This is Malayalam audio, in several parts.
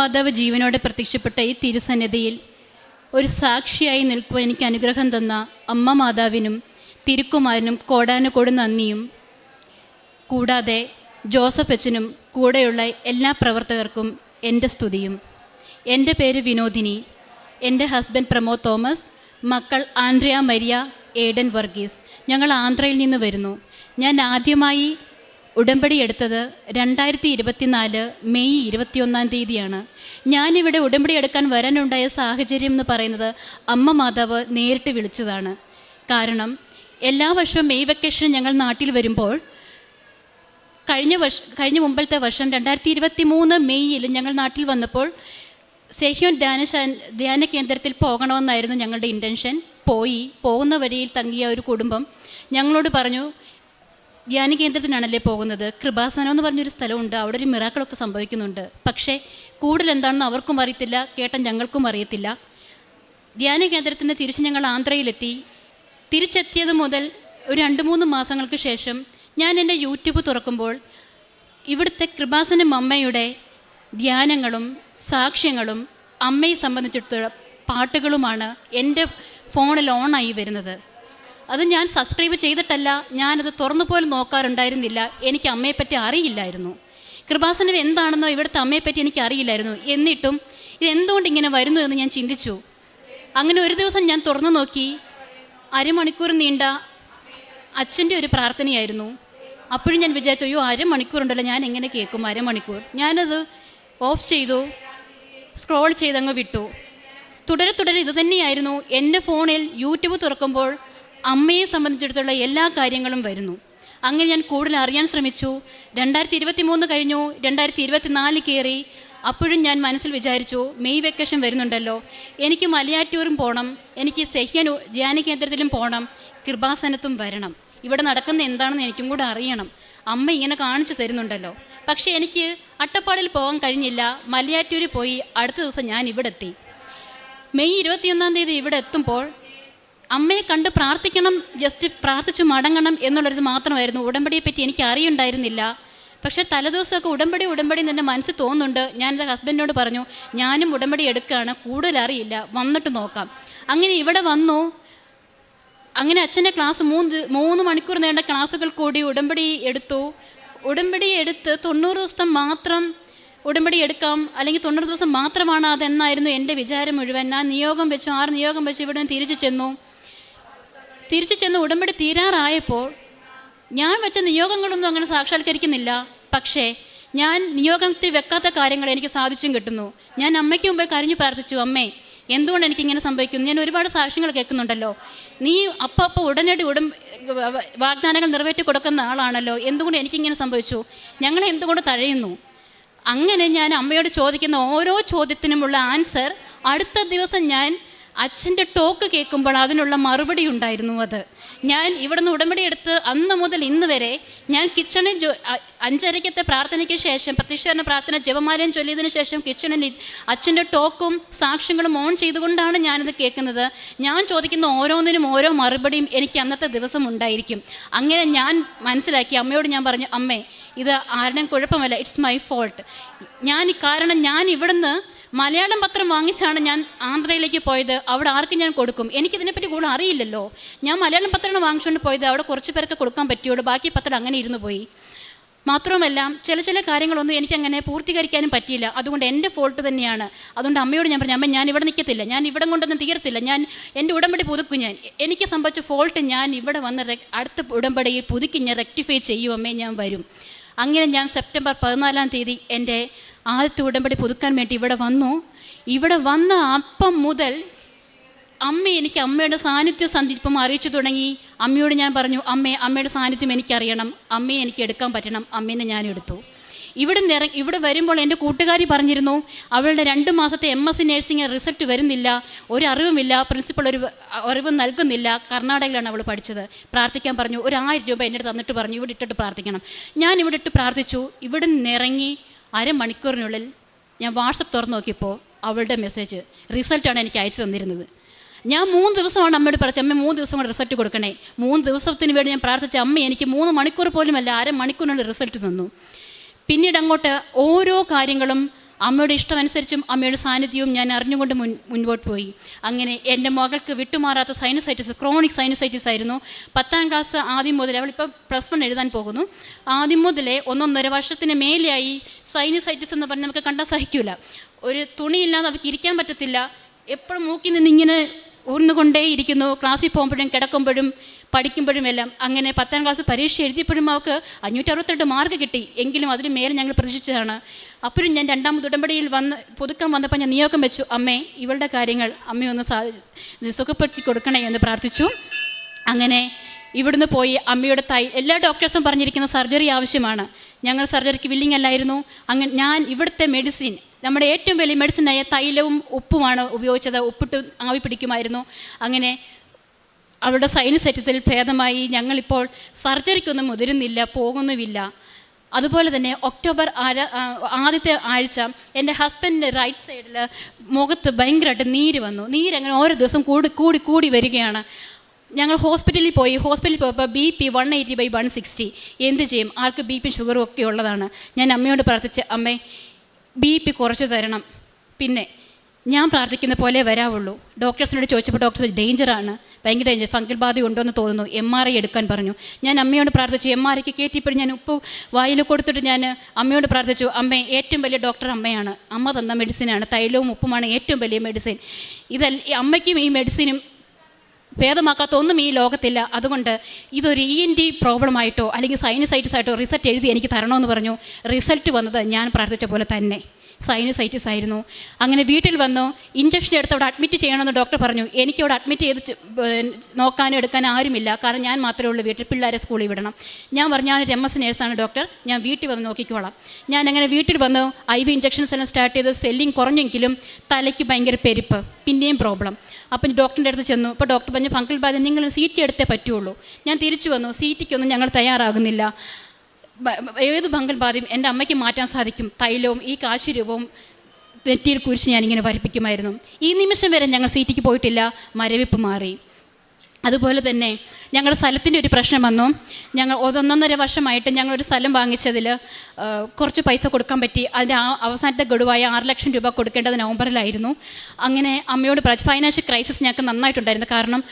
മാതാവ് ജീവനോടെ പ്രത്യക്ഷപ്പെട്ട ഈ തിരുസന്നിധിയിൽ ഒരു സാക്ഷിയായി നിൽക്കുവാൻ എനിക്ക് അനുഗ്രഹം തന്ന അമ്മ മാതാവിനും തിരുക്കുമാരനും കോടാനുകോട് നന്ദിയും. കൂടാതെ ജോസഫ് അച്ഛനും കൂടെയുള്ള എല്ലാ പ്രവർത്തകർക്കും എന്റെ സ്തുതിയും. എന്റെ പേര് വിനോദിനി. എന്റെ ഹസ്ബൻഡ് പ്രമോദ് തോമസ്. മക്കൾ ആൻഡ്രിയ മരിയ ഏഡൻ വർഗീസ്. ഞങ്ങൾ ആന്ധ്രയിൽ നിന്ന് വരുന്നു. ഞാൻ ആദ്യമായി ഉടമ്പടി എടുത്തത് രണ്ടായിരത്തി ഇരുപത്തിനാല് മെയ് ഇരുപത്തിയൊന്നാം തീയതിയാണ്. ഞാനിവിടെ ഉടമ്പടി എടുക്കാൻ വരാനുണ്ടായ സാഹചര്യം എന്ന് പറയുന്നത് അമ്മ മാതാവ് നേരിട്ട് വിളിച്ചതാണ്. കാരണം എല്ലാ വർഷവും മെയ് വെക്കേഷൻ ഞങ്ങൾ നാട്ടിൽ വരുമ്പോൾ കഴിഞ്ഞ വർഷ കഴിഞ്ഞ മുമ്പത്തെ വർഷം രണ്ടായിരത്തി ഇരുപത്തി മൂന്ന് മെയ്യിൽ ഞങ്ങൾ നാട്ടിൽ വന്നപ്പോൾ സെഹ്യോൻ ധ്യാന ധ്യാന കേന്ദ്രത്തിൽ പോകണമെന്നായിരുന്നു ഞങ്ങളുടെ ഇന്റൻഷൻ പോയി പോകുന്ന വഴിയിൽ തങ്ങിയ ഒരു കുടുംബം ഞങ്ങളോട് പറഞ്ഞു ധ്യാന കേന്ദ്രത്തിനാണല്ലേ പോകുന്നത്? കൃപാസനം എന്ന് പറഞ്ഞൊരു സ്ഥലമുണ്ട്. അവിടെ ഒരു മിറാക്കളൊക്കെ സംഭവിക്കുന്നുണ്ട്. പക്ഷേ കൂടുതൽ എന്താണെന്ന് അവർക്കും അറിയത്തില്ല കേട്ടൻ ഞങ്ങൾക്കും അറിയത്തില്ല. ധ്യാന കേന്ദ്രത്തിന് തിരിച്ച് ഞങ്ങൾ ആന്ധ്രയിലെത്തി. തിരിച്ചെത്തിയത് മുതൽ ഒരു രണ്ട് മൂന്ന് മാസങ്ങൾക്ക് ശേഷം ഞാൻ എന്റെ യൂട്യൂബ് തുറക്കുമ്പോൾ ഇവിടുത്തെ കൃപാസനം അമ്മയുടെ ധ്യാനങ്ങളും സാക്ഷ്യങ്ങളും അമ്മയെ സംബന്ധിച്ചിടത്തോളം പാട്ടുകളുമാണ് എന്റെ ഫോണിൽ ഓണായി വരുന്നത്. അത് ഞാൻ സബ്സ്ക്രൈബ് ചെയ്തിട്ടല്ല ഞാനത് തുറന്നു പോലും നോക്കാറുണ്ടായിരുന്നില്ല. എനിക്ക് അമ്മയെപ്പറ്റി അറിയില്ലായിരുന്നു. കൃപാസനം എന്താണെന്നോ ഇവിടുത്തെ അമ്മയെപ്പറ്റി എനിക്ക് അറിയില്ലായിരുന്നു. എന്നിട്ടും ഇതെന്തുകൊണ്ട് ഇങ്ങനെ വരുന്നു എന്ന് ഞാൻ ചിന്തിച്ചു. അങ്ങനെ ഒരു ദിവസം ഞാൻ തുറന്നു നോക്കി. അരമണിക്കൂർ നീണ്ട അച്ഛന്റെ ഒരു പ്രാർത്ഥനയായിരുന്നു. അപ്പോഴും ഞാൻ വിചാരിച്ചു അയ്യോ അരമണിക്കൂറുണ്ടല്ലോ ഞാൻ എങ്ങനെ കേൾക്കും അരമണിക്കൂർ? ഞാനത് ഓഫ് ചെയ്തു സ്ക്രോൾ ചെയ്തങ്ങ് വിട്ടു. തുടരെ തുടരെ ഇത് തന്നെയായിരുന്നു. എന്റെ ഫോണിൽ യൂട്യൂബ് തുറക്കുമ്പോൾ അമ്മയെ സംബന്ധിച്ചിടത്തോളം എല്ലാ കാര്യങ്ങളും വരുന്നു. അങ്ങനെ ഞാൻ കൂടുതൽ അറിയാൻ ശ്രമിച്ചു. രണ്ടായിരത്തി ഇരുപത്തി മൂന്ന് കഴിഞ്ഞു. രണ്ടായിരത്തി ഇരുപത്തി നാല് കയറി. അപ്പോഴും ഞാൻ മനസ്സിൽ വിചാരിച്ചു മെയ് വെക്കേഷൻ വരുന്നുണ്ടല്ലോ. എനിക്ക് മലയാറ്റൂരും പോകണം എനിക്ക് സെഹ്യൻ ധ്യാന കേന്ദ്രത്തിലും പോകണം കൃപാസനത്തും വരണം. ഇവിടെ നടക്കുന്ന എന്താണെന്ന് എനിക്കും കൂടെ അറിയണം. അമ്മ ഇങ്ങനെ കാണിച്ചു തരുന്നുണ്ടല്ലോ. പക്ഷേ എനിക്ക് അട്ടപ്പാടിൽ പോകാൻ കഴിഞ്ഞില്ല. മലയാറ്റൂർ പോയി അടുത്ത ദിവസം ഞാൻ ഇവിടെ എത്തി മെയ് ഇരുപത്തിയൊന്നാം തീയതി ഇവിടെ എത്തുമ്പോൾ അമ്മയെ കണ്ട് പ്രാർത്ഥിക്കണം ജസ്റ്റ് പ്രാർത്ഥിച്ച് മടങ്ങണം എന്നുള്ളൊരു മാത്രമായിരുന്നു. ഉടമ്പടിയെ പറ്റി എനിക്ക് അറിയുണ്ടായിരുന്നില്ല. പക്ഷേ തലേദിവസമൊക്കെ ഉടമ്പടി ഉടമ്പടി എന്ന് എന്റെ മനസ്സിൽ തോന്നുന്നുണ്ട്. ഞാൻ എന്റെ ഹസ്ബൻഡിനോട് പറഞ്ഞു ഞാനും ഉടമ്പടി എടുക്കുകയാണ് കൂടുതൽ അറിയില്ല. വന്നിട്ട് നോക്കാം. അങ്ങനെ ഇവിടെ വന്നു. അങ്ങനെ അച്ഛന്റെ ക്ലാസ് മൂന്ന് മൂന്ന് മണിക്കൂർ നീണ്ട ക്ലാസ്സുകൾ കൂടി ഉടമ്പടി എടുത്തു. ഉടമ്പടി എടുത്ത് തൊണ്ണൂറ് ദിവസം മാത്രം ഉടമ്പടി എടുക്കാം അല്ലെങ്കിൽ തൊണ്ണൂറ് ദിവസം മാത്രമാണ് അതെന്നായിരുന്നു എന്റെ വിചാരം മുഴുവൻ. ഞാൻ നിയോഗം വെച്ചു ആറ് നിയോഗം വെച്ച് ഇവിടെ നിന്ന് തിരിച്ചു ചെന്നു. തിരിച്ചു ചെന്ന് ഉടമ്പടി തീരാറായപ്പോൾ ഞാൻ വെച്ച നിയോഗങ്ങളൊന്നും അങ്ങനെ സാക്ഷാത്കരിക്കുന്നില്ല. പക്ഷേ ഞാൻ നിയോഗത്തിൽ വെക്കാത്ത കാര്യങ്ങൾ എനിക്ക് സാധിച്ചും കിട്ടുന്നു. ഞാൻ അമ്മയ്ക്ക് മുമ്പേ കരഞ്ഞു പ്രാർത്ഥിച്ചു അമ്മേ എന്തുകൊണ്ട് എനിക്കിങ്ങനെ സംഭവിക്കുന്നു? ഞാൻ ഒരുപാട് സാക്ഷ്യങ്ങൾ കേൾക്കുന്നുണ്ടല്ലോ. നീ അപ്പം അപ്പം ഉടനടി ഉടം വാഗ്ദാനങ്ങൾ നിറവേറ്റി കൊടുക്കുന്ന ആളാണല്ലോ. എന്തുകൊണ്ട് എനിക്കിങ്ങനെ സംഭവിച്ചു? ഞങ്ങളെ എന്തുകൊണ്ട് തഴയുന്നു? അങ്ങനെ ഞാൻ അമ്മയോട് ചോദിക്കുന്ന ഓരോ ചോദ്യത്തിനുമുള്ള ആൻസർ അടുത്ത ദിവസം ഞാൻ അച്ഛന്റെ ടോക്ക് കേൾക്കുമ്പോൾ അതിനുള്ള മറുപടി ഉണ്ടായിരുന്നു അത്. ഞാൻ ഇവിടുന്ന് ഉടമ്പടി എടുത്ത് അന്ന് മുതൽ ഇന്ന് വരെ ഞാൻ കിച്ചണിൽ ജോ അഞ്ചരയ്ക്കത്തെ പ്രാർത്ഥനയ്ക്ക് ശേഷം പ്രത്യക്ഷരണ പ്രാർത്ഥന ജപമാലയം ചൊല്ലിയതിന് ശേഷം കിച്ചണിൽ അച്ഛന്റെ ടോക്കും സാക്ഷ്യങ്ങളും ഓൺ ചെയ്തുകൊണ്ടാണ് ഞാനിത് കേൾക്കുന്നത്. ഞാൻ ചോദിക്കുന്ന ഓരോന്നിനും ഓരോ മറുപടിയും എനിക്ക് അന്നത്തെ ദിവസം ഉണ്ടായിരിക്കും. അങ്ങനെ ഞാൻ മനസ്സിലാക്കി അമ്മയോട് ഞാൻ പറഞ്ഞു അമ്മേ ഇത് ആരുടെയും കുഴപ്പമല്ല ഇറ്റ്സ് മൈ ഫോൾട്ട് ഞാൻ കാരണം ഞാൻ ഇവിടുന്ന് മലയാളം പത്രം വാങ്ങിച്ചാണ് ഞാൻ ആന്ധ്രയിലേക്ക് പോയത്. അവിടെ ആർക്കും ഞാൻ കൊടുക്കും. എനിക്കിതിനെപ്പറ്റി കൂടുതൽ അറിയില്ലല്ലോ. ഞാൻ മലയാളം പത്രമാണ് വാങ്ങിച്ചുകൊണ്ട് പോയത് അവിടെ കുറച്ച് പേർക്ക് കൊടുക്കാൻ പറ്റിയോട് ബാക്കി പത്രം അങ്ങനെ ഇരുന്നു പോയി. മാത്രമല്ല ചില ചില കാര്യങ്ങളൊന്നും എനിക്കങ്ങനെ പൂർത്തീകരിക്കാനും പറ്റിയില്ല. അതുകൊണ്ട് എന്റെ ഫോൾട്ട് തന്നെയാണ്. അതുകൊണ്ട് അമ്മയോട് ഞാൻ പറഞ്ഞു അമ്മ ഞാൻ ഇവിടെ നിൽക്കത്തില്ല. ഞാൻ ഇവിടെ കൊണ്ടൊന്നും തീർത്തില്ല ഞാൻ എന്റെ ഉടമ്പടി പുതുക്കും ഞാൻ. എനിക്ക് സംഭവിച്ച ഫോൾട്ട് ഞാൻ ഇവിടെ വന്ന് അടുത്ത ഉടമ്പടിയിൽ പുതുക്കി ഞാൻ റെക്ടിഫൈ ചെയ്യുമേ ഞാൻ വരും. അങ്ങനെ ഞാൻ സെപ്റ്റംബർ പതിനാലാം തീയതി എന്റെ ആദ്യത്തെ ഉടമ്പടി പുതുക്കാൻ വേണ്ടി ഇവിടെ വന്നു. ഇവിടെ വന്ന അപ്പം മുതൽ അമ്മ എനിക്ക് അമ്മയുടെ സാന്നിധ്യം സന്ധിപ്പം അറിയിച്ചു തുടങ്ങി. അമ്മയോട് ഞാൻ പറഞ്ഞു അമ്മേ അമ്മയുടെ സാന്നിധ്യം എനിക്കറിയണം. അമ്മയെ എനിക്ക് എടുക്കാൻ പറ്റണം. അമ്മേനെ ഞാൻ എടുത്തു. ഇവിടെ നിറ ഇവിടെ വരുമ്പോൾ എന്റെ കൂട്ടുകാരി പറഞ്ഞിരുന്നു അവളുടെ രണ്ട് മാസത്തെ M S C nursing result വരുന്നില്ല. ഒരു അറിവുമില്ല. പ്രിൻസിപ്പൾ ഒരു അറിവും നൽകുന്നില്ല. കർണാടകയിലാണ് അവൾ പഠിച്ചത്. പ്രാർത്ഥിക്കാൻ പറഞ്ഞു. ഒരു ആയിരം രൂപ എന്റെ തന്നിട്ട് പറഞ്ഞു. ഇവിടെ ഇട്ടിട്ട് പ്രാർത്ഥിക്കണം. ഞാൻ ഇവിടെ ഇട്ട് പ്രാർത്ഥിച്ചു. ഇവിടെ നിന്നിറങ്ങി അരമണിക്കൂറിനുള്ളിൽ ഞാൻ വാട്സപ്പ് തുറന്നു നോക്കിയപ്പോൾ അവളുടെ മെസ്സേജ് റിസൾട്ടാണ് എനിക്ക് അയച്ചു തന്നിരുന്നത്. ഞാൻ മൂന്ന് ദിവസമാണ് അമ്മയോട് പറഞ്ഞത് അമ്മ മൂന്ന് ദിവസം കൂടെ റിസൾട്ട് കൊടുക്കണേ. മൂന്ന് ദിവസത്തിന് വേണ്ടി ഞാൻ പ്രാർത്ഥിച്ച അമ്മ എനിക്ക് മൂന്ന് മണിക്കൂർ പോലുമല്ല അര മണിക്കൂറിനുള്ള റിസൾട്ട് തന്നു. പിന്നീട് അങ്ങോട്ട് ഓരോ കാര്യങ്ങളും അമ്മയുടെ ഇഷ്ടമനുസരിച്ചും അമ്മയുടെ സാന്നിധ്യവും ഞാൻ അറിഞ്ഞുകൊണ്ട് മുൻ മുൻപോട്ട് പോയി. അങ്ങനെ എന്റെ മകൾക്ക് വിട്ടുമാറാത്ത സൈനസൈറ്റിസ് ക്രോണിക് സൈനസൈറ്റിസ് ആയിരുന്നു. പത്താം ക്ലാസ് ആദ്യം മുതൽ അവളിപ്പോൾ പ്ലസ് വൺ എഴുതാൻ പോകുന്നു. ആദ്യം മുതലേ ഒന്നൊന്നര വർഷത്തിന് മേലെയായി സൈനസൈറ്റിസ് എന്ന് പറഞ്ഞ് നമുക്ക് കണ്ടാൽ സഹിക്കില്ല ഒരു തുണിയില്ലാതെ അവർക്ക് ഇരിക്കാൻ പറ്റത്തില്ല. എപ്പോഴും മൂക്കി നിന്ന് ഇങ്ങനെ ഊർന്നുകൊണ്ടേയിരിക്കുന്നു. ക്ലാസ്സിൽ പോകുമ്പോഴും കിടക്കുമ്പോഴും പഠിക്കുമ്പോഴും എല്ലാം അങ്ങനെ പത്താം ക്ലാസ് പരീക്ഷ എഴുതിയപ്പോഴും അവൾക്ക് അഞ്ഞൂറ്ററുപത്തെട്ട് മാർക്ക് കിട്ടി. എങ്കിലും അതിന് മേലെ ഞങ്ങൾ പ്രതീക്ഷിച്ചതാണ്. അപ്പോഴും ഞാൻ രണ്ടാമത് ഉടമ്പടിയിൽ വന്ന് പുതുക്കം വന്നപ്പോൾ ഞാൻ നിയോഗം വെച്ചു. അമ്മേ ഇവളുടെ കാര്യങ്ങൾ അമ്മയൊന്ന് സാ സുഖപ്പെടുത്തി കൊടുക്കണേ എന്ന് പ്രാർത്ഥിച്ചു. അങ്ങനെ ഇവിടുന്ന് പോയി അമ്മയുടെ തൈ എല്ലാ ഡോക്ടേഴ്സും പറഞ്ഞിരിക്കുന്ന സർജറി ആവശ്യമാണ്. ഞങ്ങൾ സർജറിക്ക് വില്ലിങ് അല്ലായിരുന്നു. അങ്ങനെ ഞാൻ ഇവിടുത്തെ മെഡിസിൻ നമ്മുടെ ഏറ്റവും വലിയ മെഡിസിനായ തൈലവും ഉപ്പുമാണ് ഉപയോഗിച്ചത്. ഉപ്പിട്ട് ആവി പിടിക്കുമായിരുന്നു. അങ്ങനെ അവളുടെ സൈനസൈറ്റിസിൽ ഭേദമായി ഞങ്ങളിപ്പോൾ സർജറിക്കൊന്നും മുതിരുന്നില്ല പോകുന്നുമില്ല. അതുപോലെ തന്നെ ഒക്ടോബർ ആര ആദ്യത്തെ ആഴ്ച എന്റെ ഹസ്ബൻഡിന്റെ റൈറ്റ് സൈഡിൽ മുഖത്ത് ഭയങ്കരമായിട്ട് നീര് വന്നു. നീരങ്ങനെ ഓരോ ദിവസം കൂടി കൂടി കൂടി വരികയാണ്. ഞങ്ങൾ ഹോസ്പിറ്റലിൽ പോയി. ഹോസ്പിറ്റലിൽ പോയപ്പോൾ B P one eighty by one sixty എന്ത് ചെയ്യും? ആൾക്ക് ബി പി ഷുഗറും ഒക്കെ ഉള്ളതാണ്. ഞാൻ അമ്മയോട് പ്രാർത്ഥിച്ച് അമ്മേ ബി പി കുറച്ച് തരണം. പിന്നെ ഞാൻ പ്രാർത്ഥിക്കുന്ന പോലെ വരാവുള്ളൂ. ഡോക്ടേഴ്സിനോട് ചോദിച്ചപ്പോൾ ഡോക്ടർ ഡേഞ്ചറാണ് ഭയങ്കര ഡേഞ്ചർ ഫംഗൽ ബാധ ഉണ്ടോയെന്ന് തോന്നുന്നു. എം ആർ ഐ എടുക്കാൻ പറഞ്ഞു. ഞാൻ അമ്മയോട് പ്രാർത്ഥിച്ചു. എം ആർ ഐക്ക് കയറ്റിപ്പോൾ ഞാൻ ഉപ്പ് വായിൽ കൊടുത്തിട്ട് ഞാൻ അമ്മയോട് പ്രാർത്ഥിച്ചു അമ്മ ഏറ്റവും വലിയ ഡോക്ടർ അമ്മയാണ്. അമ്മ തന്ന മെഡിസിനാണ് തൈലവും ഉപ്പുമാണ് ഏറ്റവും വലിയ മെഡിസിൻ ഇതല്ല അമ്മയ്ക്കും ഈ മെഡിസിനും ഭേദമാക്കാത്ത ഒന്നും ഈ ലോകത്തില്ല. അതുകൊണ്ട് ഇതൊരു ഇ എൻ ഡി പ്രോബ്ലം ആയിട്ടോ അല്ലെങ്കിൽ സൈനസൈറ്റിസ് ആയിട്ടോ റിസൾട്ട് എഴുതി എനിക്ക് തരണമെന്ന് പറഞ്ഞു. റിസൾട്ട് വന്നത് ഞാൻ പ്രാർത്ഥിച്ച പോലെ തന്നെ. സൈനസൈറ്റിസ് ആയിരുന്നു. അങ്ങനെ വീട്ടിൽ വന്നു ഇഞ്ചക്ഷൻ എടുത്ത് അവിടെ അഡ്മിറ്റ് ചെയ്യണമെന്ന് ഡോക്ടർ പറഞ്ഞു. എനിക്ക് അവിടെ അഡ്മിറ്റ് ചെയ്ത് നോക്കാനും എടുക്കാൻ ആരുമില്ല. കാരണം ഞാൻ മാത്രമേ ഉള്ളൂ വീട്ടിൽ. പിള്ളേരെ സ്കൂളിൽ വിടണം. ഞാൻ പറഞ്ഞു ഞാൻ എം എസ് നേഴ്സാണ് ഡോക്ടർ ഞാൻ വീട്ടിൽ വന്ന് നോക്കിക്കോളാം. ഞാൻ അങ്ങനെ വീട്ടിൽ വന്ന്. ഐ വി ഇഞ്ചക്ഷൻസ് എല്ലാം സ്റ്റാർട്ട് ചെയ്ത്. സെല്ലിങ് കുറഞ്ഞെങ്കിലും തലയ്ക്ക് ഭയങ്കര പെരുപ്പ്. പിന്നെയും പ്രോബ്ലം അപ്പം ഡോക്ടറിന്റെ അടുത്ത് ചെന്നു. അപ്പോൾ ഡോക്ടർ പറഞ്ഞു ഫങ്കിൾ ബാധ നിങ്ങൾ സീറ്റ് എടുത്തേ പറ്റുള്ളൂ. ഞാൻ തിരിച്ചു വന്നു. സീറ്റിക്കൊന്നും ഞങ്ങൾ തയ്യാറാകുന്നില്ല. ഏത് ഫംഗൽ ബാധയും എന്റെ അമ്മയ്ക്ക് മാറ്റാൻ സാധിക്കും. തൈലവും ഈ കാശുരൂപവും നെറ്റിയിൽ കുരിശ് ഞാനിങ്ങനെ വരപ്പിക്കുമായിരുന്നു. ഈ നിമിഷം വരെ ഞങ്ങൾ സീറ്റിക്ക് പോയിട്ടില്ല. മരവിപ്പ് മാറി. അതുപോലെ തന്നെ ഞങ്ങളുടെ സ്ഥലത്തിന്റെ ഒരു പ്രശ്നം വന്നു. ഞങ്ങൾ ഒന്നൊന്നര വർഷമായിട്ട് ഞങ്ങളൊരു സ്ഥലം വാങ്ങിച്ചതിൽ കുറച്ച് പൈസ കൊടുക്കാൻ പറ്റി. അതിന്റെ ആ അവസാനത്തെ ഗഡുവായി ആറ് ലക്ഷം രൂപ കൊടുക്കേണ്ടത് നവംബറിലായിരുന്നു. അങ്ങനെ അമ്മയോട് ഫൈനാൻഷ്യൽ ക്രൈസിസ് ഞങ്ങൾക്ക് നന്നായിട്ടുണ്ടായിരുന്നു. കാരണം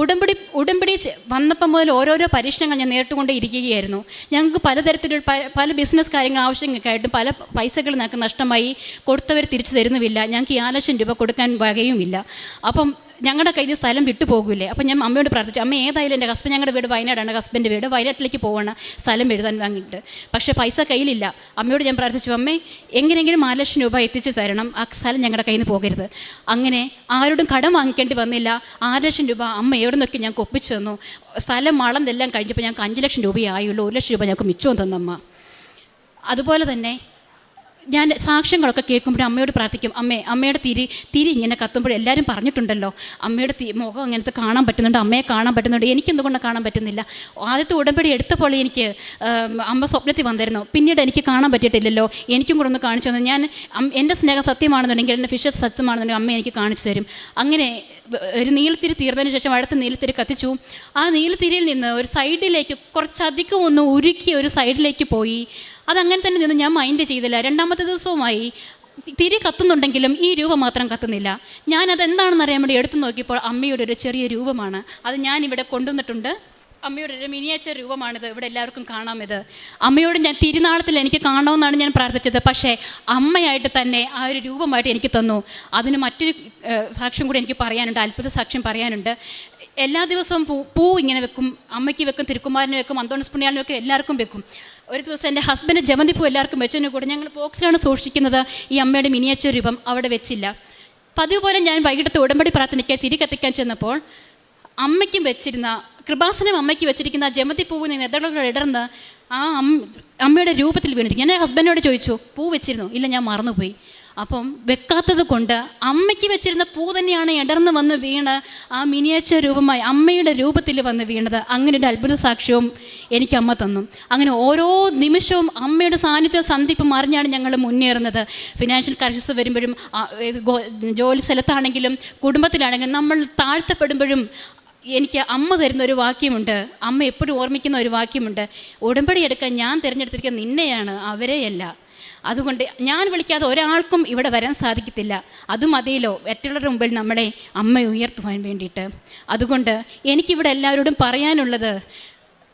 ഉടമ്പടി ഉടമ്പടി വന്നപ്പം മുതൽ ഓരോരോ പരീക്ഷണങ്ങൾ ഞാൻ നേരിട്ടുകൊണ്ടേ ഇരിക്കുകയായിരുന്നു. ഞങ്ങൾക്ക് പലതരത്തിലുള്ള പല ബിസിനസ് കാര്യങ്ങൾ ആവശ്യങ്ങൾക്കായിട്ടും പല പൈസകൾ ഞങ്ങൾക്ക് നഷ്ടമായി. കൊടുത്തവർ തിരിച്ചു തരുന്നുമില്ല. ഞങ്ങൾക്ക് ഈ ആറ് ലക്ഷം രൂപ കൊടുക്കാൻ വകയുമില്ല. അപ്പം ഞങ്ങളുടെ കയ്യിൽ സ്ഥലം വിട്ടു പോകില്ലേ അപ്പം ഞാൻ അമ്മയോട് പ്രാർത്ഥിച്ചു അമ്മ ഏതായാലും എന്റെ ഹസ്ബൻഡ് ഞങ്ങളുടെ വീട് വയനാടാണ്. ഹസ്ബൻഡ് വീട് വയനാട്ടിലേക്ക് പോകണം സ്ഥലം എഴുതാൻ വാങ്ങിയിട്ട്. പക്ഷേ പൈസ കയ്യിലില്ല. അമ്മയോട് ഞാൻ പ്രാർത്ഥിച്ചു അമ്മേ എങ്ങനെയെങ്കിലും നാല് ലക്ഷം രൂപ എത്തിച്ചു തരണം. ആ സ്ഥലം ഞങ്ങളുടെ കയ്യിൽ നിന്ന് പോകരുത്. അങ്ങനെ ആരോടും കടം വാങ്ങിക്കേണ്ടി വന്നില്ല. ആറ് ലക്ഷം രൂപ അമ്മ എവിടെ നിന്നൊക്കെ ഞങ്ങൾക്ക് ഒപ്പിച്ചു തന്നു. സ്ഥലം മളന്നെല്ലാം കഴിഞ്ഞപ്പോൾ ഞങ്ങൾക്ക് അഞ്ച് ലക്ഷം രൂപയായുള്ളൂ ഒരു ലക്ഷം രൂപ ഞങ്ങൾക്ക് മിച്ചവും തന്നമ്മ. അതുപോലെ തന്നെ ഞാൻ സാക്ഷ്യങ്ങളൊക്കെ കേൾക്കുമ്പോൾ അമ്മയോട് പ്രാർത്ഥിക്കും അമ്മേ അമ്മയുടെ തിരി തിരി ഇങ്ങനെ കത്തുമ്പോൾ എല്ലാവരും പറഞ്ഞിട്ടുണ്ടല്ലോ. അമ്മയുടെ തി മുഖം അങ്ങനത്തെ കാണാൻ പറ്റുന്നുണ്ട് അമ്മയെ കാണാൻ പറ്റുന്നുണ്ട്. എനിക്കെന്തുകൊണ്ട് കാണാൻ പറ്റുന്നില്ല? ആദ്യത്തെ ഉടമ്പടി എടുത്തപ്പോൾ എനിക്ക് അമ്മ സ്വപ്നത്തിൽ വന്നിരുന്നു. പിന്നീട് എനിക്ക് കാണാൻ പറ്റിയിട്ടില്ലല്ലോ. എനിക്കും കൂടെ ഒന്ന് കാണിച്ചു തന്നു. ഞാൻ എന്റെ സ്നേഹം സത്യമാണെന്നുണ്ടെങ്കിൽ എന്റെ ഫിഷർ സത്യമാണെന്നുണ്ടെങ്കിൽ അമ്മ എനിക്ക് കാണിച്ചു തരും. അങ്ങനെ ഒരു നീലത്തിരി തീർന്നതിന് ശേഷം അടുത്ത നീലത്തിരി കത്തിച്ചു. ആ നീലത്തിരിയിൽ നിന്ന് ഒരു സൈഡിലേക്ക് കുറച്ചധികം ഒന്ന് ഉരുക്കി ഒരു സൈഡിലേക്ക് പോയി. അതങ്ങനെ തന്നെ നിന്ന് ഞാൻ മൈൻഡ് ചെയ്തില്ല. രണ്ടാമത്തെ ദിവസവുമായി തിരി കത്തുന്നുണ്ടെങ്കിലും ഈ രൂപം മാത്രം കത്തുന്നില്ല. ഞാനത് എന്താണെന്ന് അറിയാൻ വേണ്ടി എടുത്തു നോക്കിയപ്പോൾ അമ്മയുടെ ഒരു ചെറിയ രൂപമാണ്. അത് ഞാൻ ഇവിടെ കൊണ്ടുവന്നിട്ടുണ്ട്. അമ്മയുടെ ഒരു മിനിയേച്ചർ രൂപമാണിത്. ഇവിടെ എല്ലാവർക്കും കാണാം ഇത്. അമ്മയോട് ഞാൻ തിരുനാളത്തിൽ എനിക്ക് കാണണമെന്നാണ് ഞാൻ പ്രാർത്ഥിച്ചത്. പക്ഷേ അമ്മയായിട്ട് തന്നെ ആ ഒരു രൂപമായിട്ട് എനിക്ക് തന്നു. അതിന് മറ്റൊരു സാക്ഷ്യം കൂടി എനിക്ക് പറയാനുണ്ട്. അത്ഭുത സാക്ഷ്യം പറയാനുണ്ട്. എല്ലാ ദിവസവും പൂ പൂ ഇങ്ങനെ വെക്കും. അമ്മയ്ക്ക് വെക്കും തിരുക്കുമാരന് വെക്കും അന്തോണസ് പുണ്യാളിന് വെക്കും എല്ലാവർക്കും വെക്കും. ഒരു ദിവസം എന്റെ ഹസ്ബൻഡ് ജമന്തി പൂ എല്ലാവർക്കും വെച്ചതിന് കൂടെ ഞങ്ങൾ ബോക്സിലാണ് സൂക്ഷിക്കുന്നത്. ഈ അമ്മയുടെ മിനിയേച്ചർ രൂപം അവിടെ വെച്ചില്ല. പതിവ് പോലെ ഞാൻ വൈകിട്ടത്തെ ഉടമ്പടി പ്രാർത്ഥനയ്ക്ക് തിരി കത്തിക്കാൻ ചെന്നപ്പോൾ അമ്മയ്ക്കും വെച്ചിരുന്ന കൃപാസനം അമ്മയ്ക്ക് വെച്ചിരിക്കുന്ന നിന്ന് എതളുകൾ ഇടർന്ന് ആ അമ്മ അമ്മയുടെ രൂപത്തിൽ വീണിരിക്കും ഞാൻ ഹസ്ബൻഡിനോട് ചോദിച്ചു പൂ വെച്ചിരുന്നു? ഇല്ല ഞാൻ മറന്നുപോയി. അപ്പം വെക്കാത്തത് കൊണ്ട് അമ്മയ്ക്ക് വെച്ചിരുന്ന പൂ തന്നെയാണ് ഇടർന്ന് വന്ന് വീണ് ആ മിനിയേച്ചർ രൂപമായി അമ്മയുടെ രൂപത്തിൽ വന്ന് വീണത്. അങ്ങനെ ഒരു അത്ഭുത സാക്ഷ്യവും എനിക്ക് അമ്മ തന്നു. അങ്ങനെ ഓരോ നിമിഷവും അമ്മയുടെ സാന്നിധ്യം സന്ധിപ്പും അറിഞ്ഞാണ് ഞങ്ങൾ മുന്നേറുന്നത്. ഫിനാൻഷ്യൽ ക്രൈസിസ് വരുമ്പോഴും ജോലി സ്ഥലത്താണെങ്കിലും കുടുംബത്തിലാണെങ്കിലും നമ്മൾ താഴ്ത്തപ്പെടുമ്പോഴും എനിക്ക് അമ്മ തരുന്ന ഒരു വാക്യമുണ്ട്. അമ്മ എപ്പോഴും ഓർമ്മിക്കുന്ന ഒരു വാക്യമുണ്ട്. ഉടമ്പടി എടുക്കാൻ ഞാൻ തിരഞ്ഞെടുത്തിരിക്കുന്ന നിന്നെയാണ് അവരെയല്ല. അതുകൊണ്ട് ഞാൻ വിളിക്കാതെ ഒരാൾക്കും ഇവിടെ വരാൻ സാധിക്കത്തില്ല. അതും മതിയല്ലോ മറ്റുള്ളവരുടെ മുമ്പിൽ നമ്മളെ അമ്മയെ ഉയർത്തുവാൻ വേണ്ടിയിട്ട്. അതുകൊണ്ട് എനിക്കിവിടെ എല്ലാവരോടും പറയാനുള്ളത്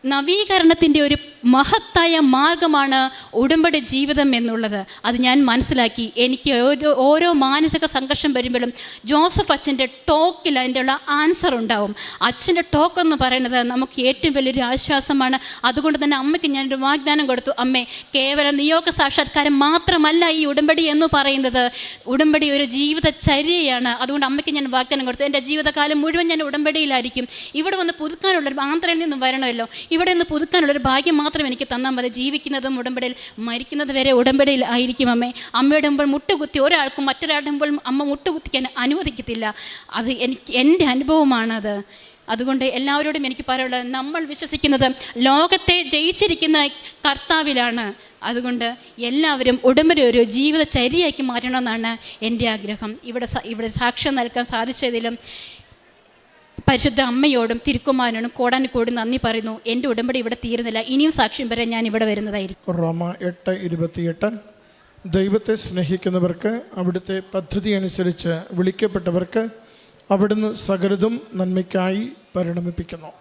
നവീകരണത്തിന്റെ ഒരു മഹത്തായ മാർഗമാണ് ഉടമ്പടി ജീവിതം എന്നുള്ളത്. അത് ഞാൻ മനസ്സിലാക്കി. എനിക്ക് ഓരോ ഓരോ മാനസിക സംഘർഷം വരുമ്പോഴും ജോസഫ് അച്ഛന്റെ ടോക്കിൽ അതിന്റെ ഉള്ള ആൻസർ ഉണ്ടാവും. അച്ഛന്റെ ടോക്ക് എന്ന് പറയുന്നത് നമുക്ക് ഏറ്റവും വലിയൊരു ആശ്വാസമാണ്. അതുകൊണ്ട് തന്നെ അമ്മയ്ക്ക് ഞാനൊരു വാഗ്ദാനം കൊടുത്തു. അമ്മേ കേവലം നിയോഗ സാക്ഷാത്കാരം മാത്രമല്ല ഈ ഉടമ്പടി എന്ന് പറയുന്നത്. ഉടമ്പടി ഒരു ജീവിതചര്യയാണ് അതുകൊണ്ട് അമ്മയ്ക്ക് ഞാൻ വാഗ്ദാനം കൊടുത്തു. എന്റെ ജീവിതകാലം മുഴുവൻ ഞാൻ ഉടമ്പടിയിലായിരിക്കും. ഇവിടെ വന്ന് പുതുക്കാനുള്ളൊരു ആന്ധ്രയിൽ നിന്ന് വരണമല്ലോ. ഇവിടെ നിന്ന് പുതുക്കാനുള്ളൊരു ഭാഗ്യം മാത്രം എനിക്ക് തന്നാൽ മതി. ജീവിക്കുന്നതും ഉടമ്പടിയിൽ മരിക്കുന്നത് വരെ ഉടമ്പടിയിൽ ആയിരിക്കും അമ്മേ. അമ്മയുടെ മുമ്പിൽ മുട്ടുകുത്തി ഒരാൾക്കും മറ്റൊരാളുടെ മുമ്പിൽ അമ്മ മുട്ടുകുത്തിക്കാൻ അനുവദിക്കത്തില്ല. അത് എനിക്ക് എന്റെ അനുഭവമാണത്. അതുകൊണ്ട് എല്ലാവരോടും എനിക്ക് പറയാനുള്ളത് നമ്മൾ വിശ്വസിക്കുന്നത് ലോകത്തെ ജയിച്ചിരിക്കുന്ന കർത്താവിലാണ്. അതുകൊണ്ട് എല്ലാവരും ഉടമ്പടി ഒരു ജീവിതചര്യയാക്കി മാറ്റണമെന്നാണ് എന്റെ ആഗ്രഹം. ഇവിടെ ഇവിടെ സാക്ഷ്യം നൽകാൻ സാധിച്ചതിലും പരിശുദ്ധ അമ്മയോടും തിരുക്കുമാരനോടും കോടാനുകോടി നന്ദി പറയുന്നു. എന്റെ ഉടമ്പടി ഇവിടെ തീരുന്നില്ല. ഇനിയും സാക്ഷ്യം വരെ ഞാൻ ഇവിടെ വരുന്നതായിരിക്കും. റോമ എട്ട് ഇരുപത്തിയെട്ട്. ദൈവത്തെ സ്നേഹിക്കുന്നവർക്ക് അവിടുത്തെ പദ്ധതി അനുസരിച്ച് വിളിക്കപ്പെട്ടവർക്ക് അവിടുന്ന് സകലതും നന്മയ്ക്കായി പരിണമിപ്പിക്കുന്നു.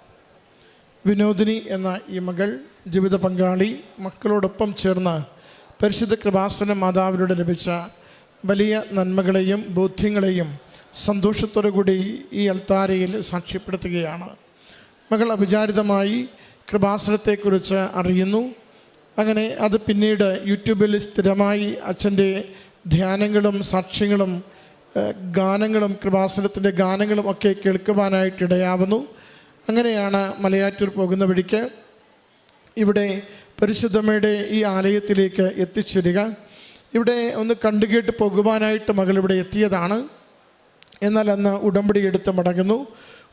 വിനോദിനി എന്ന ഈ മകൾ ജീവിത പങ്കാളി മക്കളോടൊപ്പം ചേർന്ന് പരിശുദ്ധ കൃപാസന മാതാവിലൂടെ ലഭിച്ച വലിയ നന്മകളെയും ബോധ്യങ്ങളെയും സന്തോഷത്തോടു കൂടി ഈ അൽത്താരയിൽ സാക്ഷ്യപ്പെടുത്തുകയാണ്. മകൾ അവിചാരിതമായി കൃപാസനത്തെക്കുറിച്ച് അറിയുന്നു. അങ്ങനെ അത് പിന്നീട് യൂട്യൂബിൽ സ്ഥിരമായി അച്ഛന്റെ ധ്യാനങ്ങളും സാക്ഷ്യങ്ങളും ഗാനങ്ങളും കൃപാസനത്തിന്റെ ഗാനങ്ങളും ഒക്കെ കേൾക്കുവാനായിട്ട് ഇടയാവുന്നു. അങ്ങനെയാണ് മലയാറ്റൂർ പോകുന്ന വഴിക്ക് ഇവിടെ പരിശുദ്ധമ്മയുടെ ഈ ആലയത്തിലേക്ക് എത്തിച്ചേരുക. ഇവിടെ ഒന്ന് കണ്ടുകേട്ട് പോകുവാനായിട്ട് മകൾ ഇവിടെ എത്തിയതാണ്. എന്നാൽ അന്ന് ഉടമ്പടി എടുത്ത് മടങ്ങുന്നു.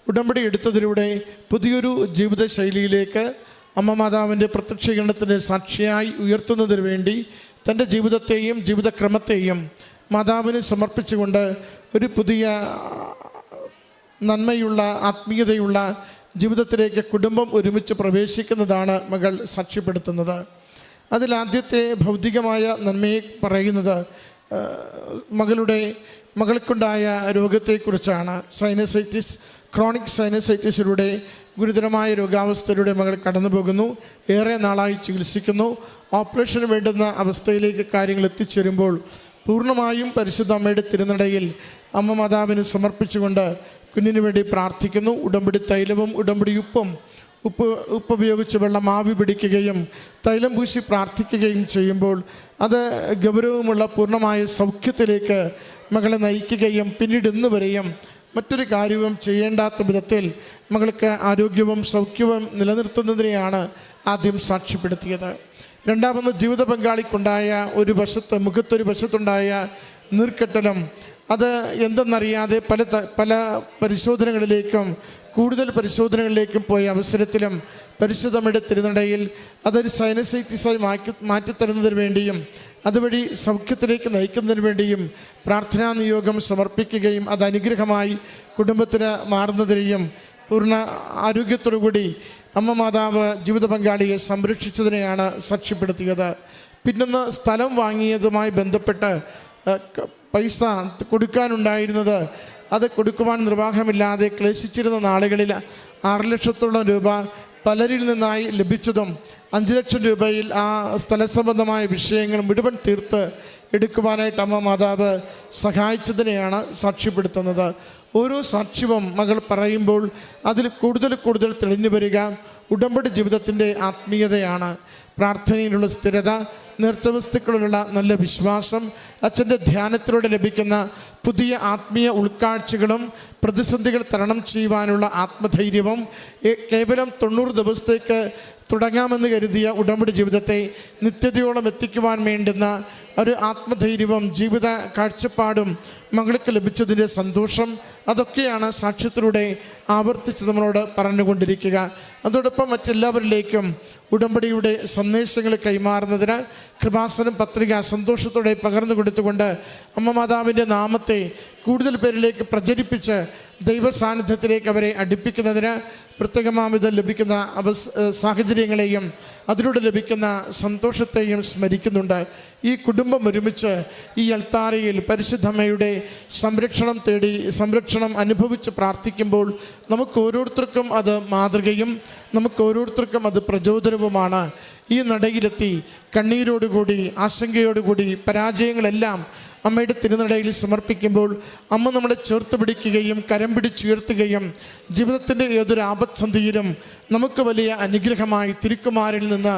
ഉടമ്പടി എടുത്തതിലൂടെ പുതിയൊരു ജീവിതശൈലിയിലേക്ക് അമ്മ മാതാവിന്റെ പ്രത്യക്ഷീകരണത്തിന് സാക്ഷിയായി ഉയർത്തുന്നതിന് വേണ്ടി തന്റെ ജീവിതത്തെയും ജീവിതക്രമത്തെയും മാതാവിന് സമർപ്പിച്ചുകൊണ്ട് ഒരു പുതിയ നന്മയുള്ള ആത്മീയതയുള്ള ജീവിതത്തിലേക്ക് കുടുംബം ഒരുമിച്ച് പ്രവേശിക്കുന്നതാണ് മകൾ സാക്ഷ്യപ്പെടുത്തുന്നത്. അതിലാദ്യത്തെ ഭൗതികമായ നന്മയെ പറയുന്നത് മകളുടെ മകൾക്കുണ്ടായ രോഗത്തെക്കുറിച്ചാണ് സൈനസൈറ്റിസ് ക്രോണിക് സൈനസൈറ്റിസിലൂടെ ഗുരുതരമായ രോഗാവസ്ഥയിലൂടെ മകൾ കടന്നു പോകുന്നു ഏറെ നാളായി ചികിത്സിക്കുന്നു. ഓപ്പറേഷന് വേണ്ടുന്ന അവസ്ഥയിലേക്ക് കാര്യങ്ങൾ എത്തിച്ചേരുമ്പോൾ പൂർണമായും പരിശുദ്ധ അമ്മയുടെ തിരുനടയിൽ അമ്മ മാതാവിന് സമർപ്പിച്ചുകൊണ്ട് കുഞ്ഞിന് വേണ്ടി പ്രാർത്ഥിക്കുന്നു. ഉടമ്പടി തൈലവും ഉടമ്പടി ഉപ്പും ഉപ്പ് ഉപ്പ് ഉപയോഗിച്ച് വെള്ളം ആവി പിടിക്കുകയും തൈലം പൂശി പ്രാർത്ഥിക്കുകയും ചെയ്യുമ്പോൾ അത് ഗൗരവമുള്ള പൂർണമായ സൗഖ്യത്തിലേക്ക് മകളെ നയിക്കുകയും പിന്നീട് ഇന്ന് വരെയും മറ്റൊരു കാര്യവും ചെയ്യേണ്ടാത്ത വിധത്തിൽ മകൾക്ക് ആരോഗ്യവും സൗഖ്യവും നിലനിർത്തുന്നതിനെയാണ് ആദ്യം സാക്ഷ്യപ്പെടുത്തിയത്. രണ്ടാമത് ജീവിത പങ്കാളിക്കുണ്ടായ ഒരു വശത്ത് മുഖത്തൊരു വശത്തുണ്ടായ നീർക്കെട്ടലും അത് എന്തെന്നറിയാതെ പല പല പരിശോധനകളിലേക്കും കൂടുതൽ പരിശോധനകളിലേക്കും പോയ അവസരത്തിലും പരിശുദ്ധമ്മയുടെ തിരുനടയിൽ അതൊരു സൈനസൈറ്റിസായി മാറ്റി മാറ്റിത്തരുന്നതിന് വേണ്ടിയും അതുവഴി സൗഖ്യത്തിലേക്ക് നയിക്കുന്നതിന് വേണ്ടിയും പ്രാർത്ഥനാ നിയോഗം സമർപ്പിക്കുകയും അത് അനുഗ്രഹമായി കുടുംബത്തിന് മാറുന്നതിനെയും പൂർണ ആരോഗ്യത്തോടുകൂടി അമ്മ മാതാവ് ജീവിത പങ്കാളിയെ സംരക്ഷിച്ചതിനെയാണ് സാക്ഷ്യപ്പെടുത്തിയത്. പിന്നൊന്ന് സ്ഥലം വാങ്ങിയതുമായി ബന്ധപ്പെട്ട് പൈസ കൊടുക്കാനുണ്ടായിരുന്നത് അത് കൊടുക്കുവാൻ നിർവാഹമില്ലാതെ ക്ലേശിച്ചിരുന്ന നാളുകളിൽ ആറ് ലക്ഷത്തോളം രൂപ പലരിൽ നിന്നായി ലഭിച്ചതും അഞ്ച് ലക്ഷം രൂപയിൽ ആ സ്ഥല സംബന്ധമായ വിഷയങ്ങൾ മുഴുവൻ തീർത്ത് എടുക്കുവാനായിട്ട് അമ്മ മാതാവ് സഹായിച്ചതിനെയാണ് സാക്ഷ്യപ്പെടുത്തുന്നത്. ഓരോ സാക്ഷ്യവും മകൾ പറയുമ്പോൾ അതിൽ കൂടുതൽ കൂടുതൽ തെളിഞ്ഞു വരിക ഉടമ്പടി ജീവിതത്തിന്റെ ആത്മീയതയാണ്. പ്രാർത്ഥനയിലുള്ള സ്ഥിരത നേർച്ചവസ്തുക്കളിലുള്ള നല്ല വിശ്വാസം അച്ഛന്റെ ധ്യാനത്തിലൂടെ ലഭിക്കുന്ന പുതിയ ആത്മീയ ഉൾക്കാഴ്ചകളും പ്രതിസന്ധികൾ തരണം ചെയ്യുവാനുള്ള ആത്മധൈര്യവും കേവലം തൊണ്ണൂറ് ദിവസത്തേക്ക് തുടങ്ങാമെന്ന് കരുതിയ ഉടമ്പടി ജീവിതത്തെ നിത്യതയോളം എത്തിക്കുവാൻ വേണ്ടുന്ന ഒരു ആത്മധൈര്യവും ജീവിത കാഴ്ചപ്പാടും മകൾക്ക് ലഭിച്ചതിന്റെ സന്തോഷം അതൊക്കെയാണ് സാക്ഷ്യത്തിലൂടെ ആവർത്തിച്ച് നമ്മളോട് പറഞ്ഞുകൊണ്ടിരിക്കുക. അതോടൊപ്പം മറ്റെല്ലാവരിലേക്കും ഉടമ്പടിയുടെ സന്ദേശങ്ങൾ കൈമാറുന്നതിന് കൃപാസനം പത്രിക സന്തോഷത്തോടെ പകർന്നു കൊടുത്തുകൊണ്ട് അമ്മ മാതാവിന്റെ നാമത്തെ കൂടുതൽ പേരിലേക്ക് പ്രചരിപ്പിച്ച് ദൈവ സാന്നിധ്യത്തിലേക്ക് അവരെ അടുപ്പിക്കുന്നതിന് പ്രത്യേകമാവിധം ലഭിക്കുന്ന അവസ് സാഹചര്യങ്ങളെയും അതിലൂടെ ലഭിക്കുന്ന സന്തോഷത്തെയും സ്മരിക്കുന്നുണ്ട്. ഈ കുടുംബം ഒരുമിച്ച് ഈ അൾത്താരയിൽ പരിശുദ്ധമ്മയുടെ സംരക്ഷണം തേടി സംരക്ഷണം അനുഭവിച്ച് പ്രാർത്ഥിക്കുമ്പോൾ നമുക്ക് ഓരോരുത്തർക്കും അത് മാതൃകയും നമുക്ക് ഓരോരുത്തർക്കും അത് പ്രചോദനവുമാണ്. ഈ നടയിലെത്തി കണ്ണീരോടുകൂടി ആശങ്കയോടുകൂടി പരാജയങ്ങളെല്ലാം അമ്മയുടെ തിരുനടയിൽ സമർപ്പിക്കുമ്പോൾ അമ്മ നമ്മളെ ചേർത്ത് പിടിക്കുകയും കരം പിടിച്ചുയർത്തുകയും ജീവിതത്തിന്റെ ഏതൊരു ആപത്സന്ധിയിലും നമുക്ക് വലിയ അനുഗ്രഹമായി തിരുക്കുമാരിൽ നിന്ന്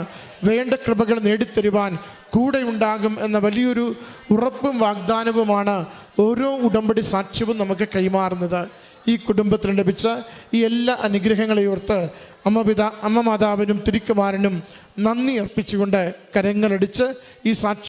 വേണ്ട കൃപകൾ നേടിത്തരുവാൻ കൂടെ ഉണ്ടാകും എന്ന വലിയൊരു ഉറപ്പും വാഗ്ദാനവുമാണ് ഓരോ ഉടമ്പടി സാക്ഷ്യവും നമുക്ക് കൈമാറുന്നത്. ഈ കുടുംബത്തിന് ലഭിച്ച ഈ എല്ലാ അനുഗ്രഹങ്ങളെയോർത്ത് അമ്മ പിതാ അമ്മ മാതാവിനും തിരുക്കുമാരനും നന്ദി അർപ്പിച്ചുകൊണ്ട് കരങ്ങളടിച്ച് ഈ സാക്ഷി